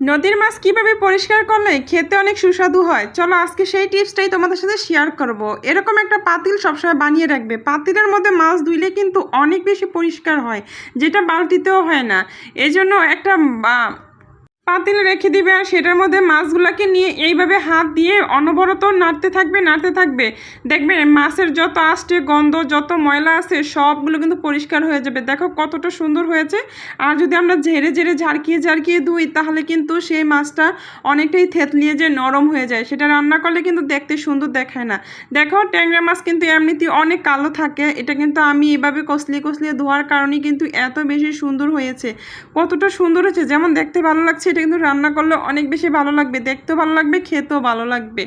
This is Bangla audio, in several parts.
নদীর মাছ কীভাবে পরিষ্কার করলে খেতে অনেক সুস্বাদু হয়? চলো আজকে সেই টিপসটাই তোমাদের সাথে শেয়ার করব। এরকম একটা পাতিল সবসময় বানিয়ে রাখবে। পাতিলের মধ্যে মাছ ধুইলে কিন্তু অনেক বেশি পরিষ্কার হয়, যেটা বালতিতেও হয় না। এজন্য একটা পাতিল রেখে দিবে আর সেটার মধ্যে মাছগুলোকে নিয়ে এইভাবে হাত দিয়ে অনবরত নাড়তে থাকবে নাড়তে থাকবে। দেখবে মাছের যত আষ্টে গন্ধ, যত ময়লা আছে, সবগুলো কিন্তু পরিষ্কার হয়ে যাবে। দেখো কতটা সুন্দর হয়েছে। আর যদি আমরা ঝেড়ে ঝেড়ে ঝাড়কিয়ে ঝাড়কিয়ে ধুই, তাহলে কিন্তু সেই মাছটা অনেকটাই থেতলিয়ে যে নরম হয়ে যায়। সেটা রান্না করলে কিন্তু দেখতে সুন্দর দেখায় না। দেখো ট্যাংরা মাছ কিন্তু এমনিতে অনেক কালো থাকে। এটা কিন্তু আমি এভাবে কষলিয়ে কষলিয়ে ধোয়ার কারণেই কিন্তু এত বেশি সুন্দর হয়েছে। কতটা সুন্দর হয়েছে। যেমন দেখতে ভালো লাগছে এটা কিন্তু রান্না করলে অনেক বেশি ভালো লাগবে, দেখতেও ভালো লাগবে, খেতেও ভালো লাগবে।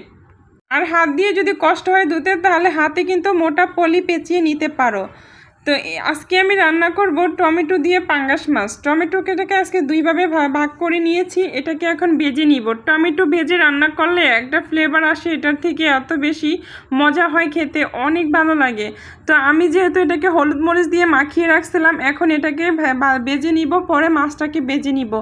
আর হাত দিয়ে যদি কষ্ট হয় ধুতে, তাহলে হাতে কিন্তু মোটা পলি পেঁচিয়ে নিতে পারো। তো আজকে আমি রান্না করব টমেটো দিয়ে পাঙ্গাস মাছ। টমেটোকে এটাকে আজকে দুইভাবে ভাগ করে নিয়েছি। এটাকে এখন ভেজে নিব। টমেটো ভেজে রান্না করলে একটা ফ্লেভার আসে, এটার থেকে এত বেশি মজা হয় খেতে, অনেক ভালো লাগে। তো আমি যেহেতু এটাকে হলুদ মরিচ দিয়ে মাখিয়ে রাখছিলাম, এখন এটাকে ভেজে নিব, পরে মাছটাকে বেজে নিব।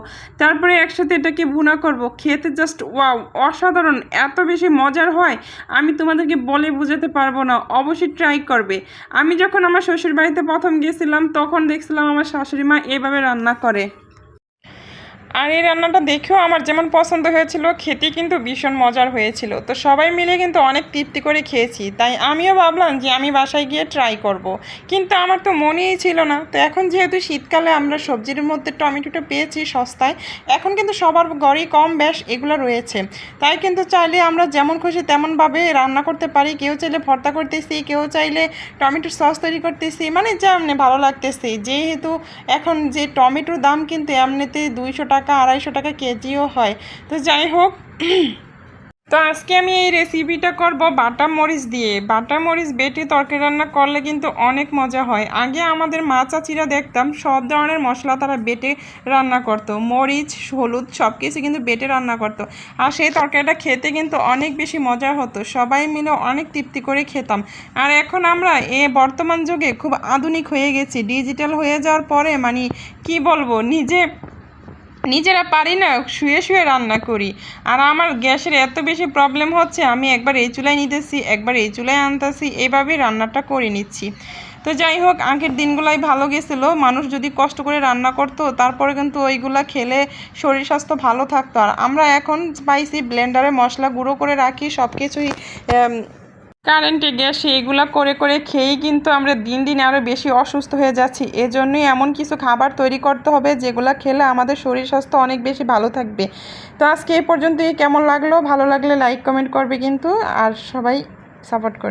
তারপরে একসাথে এটাকে ভুনা করব। খেতে জাস্ট ওয়াও অসাধারণ, এত বেশি মজার হয়, আমি তোমাদেরকে বলে বোঝাতে পারব না। অবশ্যই ট্রাই করবে। আমি যখন আমার শ্বশুর বাড়িতে প্রথম গেছিলাম তখন দেখছিলাম আমার শাশুড়ি মা এইভাবে রান্না করে। আর এই রান্নাটা দেখেও আমার যেমন পছন্দ হয়েছিল, খেতে কিন্তু ভীষণ মজার হয়েছিল। তো সবাই মিলে কিন্তু অনেক তৃপ্তি করে খেয়েছি। তাই আমিও ভাবলাম যে আমি বাসায় গিয়ে ট্রাই করব। কিন্তু আমার তো মনেই ছিল না। তো এখন যেহেতু শীতকালে আমরা সবজির মধ্যে টমেটোটা পেয়েছি সস্তায়, এখন কিন্তু সবার ঘরেই কম বেশ এগুলো রয়েছে। তাই কিন্তু চাইলে আমরা যেমন খুশি তেমনভাবে রান্না করতে পারি। কেউ চাইলে ভর্তা করতেছি, কেউ চাইলে টমেটোর সস তৈরি করতেছি মানে যেমনি ভালো লাগতেছে। যেহেতু এখন যে টমেটোর দাম কিন্তু এমনিতে দুইশো টাকা, আড়াইশো টাকা কেজিও হয়। তো যাই হোক, তো আজকে আমি এই রেসিপিটা করব বাটা মরিচ দিয়ে। বাটা মরিচ বেটে তরকারি রান্না করলে কিন্তু অনেক মজা হয়। আগে আমাদের মা চাচিরা দেখতাম, সব ধরনের মশলা তারা বেটে রান্না করতো। মরিচ, হলুদ সব কিছু কিন্তু বেটে রান্না করতো। আর সেই তরকারিটা খেতে কিন্তু অনেক বেশি মজা হতো। সবাই মিলে অনেক তৃপ্তি করে খেতাম। আর এখন আমরা এ বর্তমান যুগে খুব আধুনিক হয়ে গেছি। ডিজিটাল হয়ে যাওয়ার পরে মানে কি বলব, নিজে নিজেরা পারি না, শুয়ে শুয়ে রান্না করি। আর আমার গ্যাসের এত বেশি প্রবলেম হচ্ছে, আমি একবার এই চুলায় নিতেছি, একবার এই চুলায় আনতেছি এইভাবেই রান্নাটা করে নিচ্ছি। তো যাই হোক, আগের দিনগুলাই ভালো গেছিল। মানুষ যদি কষ্ট করে রান্না করতো, তারপরে কিন্তু ওইগুলা খেলে শরীর স্বাস্থ্য ভালো থাকতো। আর আমরা এখন পাইছি ব্লেন্ডারে মশলা গুঁড়ো করে রাখি সব কিছুই কারেন্টে গ্যাসে এগুলো করে করে খেয়েই কিন্তু আমরা দিন দিন আরও বেশি অসুস্থ হয়ে যাচ্ছি। এজন্যই এমন কিছু খাবার তৈরি করতে হবে যেগুলো খেলে আমাদের শরীর স্বাস্থ্য অনেক বেশি ভালো থাকবে। তো আজকে এই পর্যন্তই। কেমন লাগল? ভালো লাগলে লাইক, কমেন্ট করবে কিন্তু। আর সবাই সাপোর্ট করবে।